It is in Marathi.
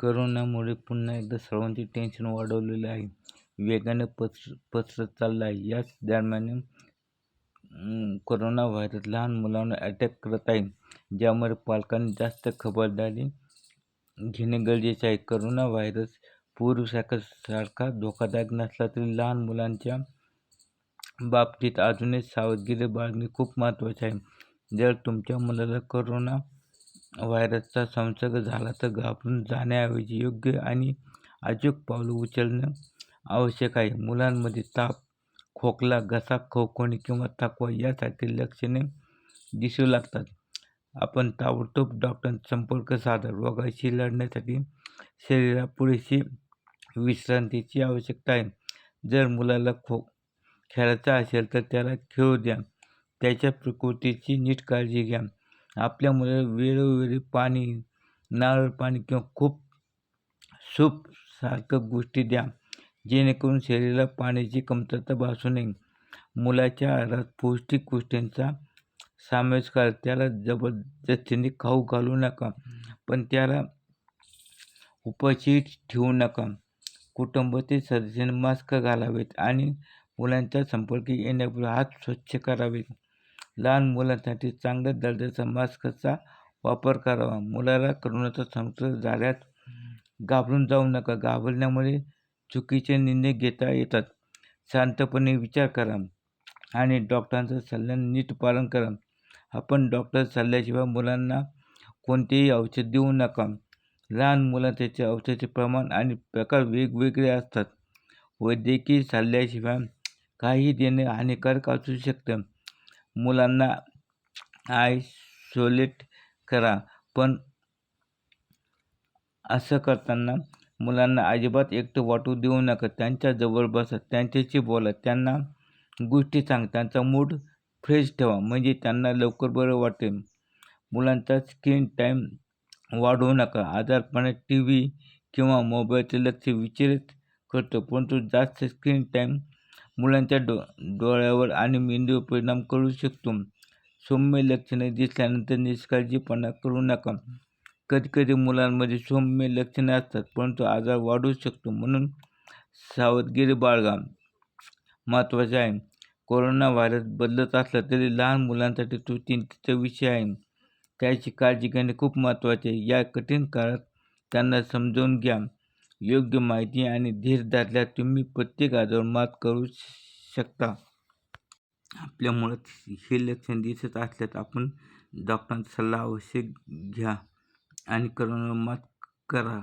करोनामुळे पुन्हा एकदा सर्वांचे टेन्शन वाढवलेलं आहे. वेगाने पसर पसरत चाललं आहे. याच दरम्यान करोना व्हायरस लहान मुलांना अटॅक करत आहे. ज्यामुळे पालकांनी जास्त खबरदारी घेणे गरजेचे आहे. करोना व्हायरस पूर्वीसारखा धोकादायक नसला तरी लहान मुलांच्या बाबतीत अजूनही सावधगिरी बाळगणे खूप महत्त्वाचे आहे. जर तुमच्या मुलाला करोना व्हायरसचा संसर्ग झाला तर घाबरून जाण्याऐवजी योग्य आणि अचूक पावलं उचलणं आवश्यक आहे. मुलांमध्ये ताप, खोकला, घसा खवखवणे किंवा थकवा यासारखी लक्षणे दिसू लागतात. आपण ताबडतोब डॉक्टरांचा संपर्क साधा. रोगाशी लढण्यासाठी शरीराला पुरेशी विश्रांतीची आवश्यकता आहे. जर मुलाला खो खेळायचा असेल तर त्याला खेळू द्या. त्याच्या प्रकृतीची नीट काळजी घ्या. आपल्या मुलाला वेळोवेळी पाणी, नारळ पाणी किंवा खूप सूप सारखं गोष्टी द्या, जेणेकरून शरीराला पाण्याची कमतरता भासू नये. मुलाच्या आहारात पौष्टिक गोष्टींचा समावेश करा. त्याला जबरदस्तीने खाऊ घालू नका, पण त्याला उपाशी ठेवू नका. कुटुंबातील सदस्यांनी मास्क घालावेत आणि मुलांच्या संपर्क येण्यापूर्वी हात स्वच्छ करावेत. लहान मुलांसाठी चांगल्या दर्जाच्या मास्कचा वापर करावा. मुलाला करोनाचा संसर्ग झाल्यास घाबरून जाऊ नका. घाबरल्यामुळे चुकीचे निर्णय घेता येतात. शांतपणे विचार करा आणि डॉक्टरांच्या सल्ल्याचे नीट पालन करा. आपण डॉक्टरांच्या सल्ल्याशिवाय मुलांना कोणतेही औषध देऊ नका. लहान मुलांसाठी औषधाचे प्रमाण आणि प्रकार वेगवेगळे असतात. वैद्यकीय सल्ल्याशिवाय काहीही देणे हानिकारक असू शकते. मुलांना आयसोलेट करा, पण असं करताना मुलांना अजिबात एकटं वाटू देऊ नका. त्यांच्या जवळ बसा, त्यांच्याशी बोला, त्यांना गोष्टी सांग त्यांचा मूड फ्रेश ठेवा, म्हणजे त्यांना लवकर बरं वाटेल. मुलांचा स्क्रीन टाईम वाढवू नका. आजारपणात टीव्ही किंवा मोबाईलचे लक्ष विचलित करतो, परंतु जास्त स्क्रीन टाईम मुलांच्या डो डोळ्यावर आणि मेंदूवर परिणाम करू शकतो. सौम्य लक्षणे दिसल्यानंतर निष्काळजीपणा करू नका. कधीकधी मुलांमध्ये सौम्य लक्षणे असतात, परंतु आजार वाढू शकतो, म्हणून सावधगिरी बाळगा. महत्त्वाचे आहे, कोरोना व्हायरस बदलत असला तरी लहान मुलांसाठी तो चिंतेचा विषय आहे. त्याची काळजी घेणे खूप महत्त्वाचे आहे. या कठीण काळात त्यांना समजावून घ्या. योग्य माहिती आणि धीर धरल्यास तुम्ही प्रत्येक आजारावर मात करू शकता. आपल्या मुळात हे लक्षण दिसत असल्यास आपण डॉक्टरांचा सल्ला अवश्य घ्या आणि करोनावर मात करा.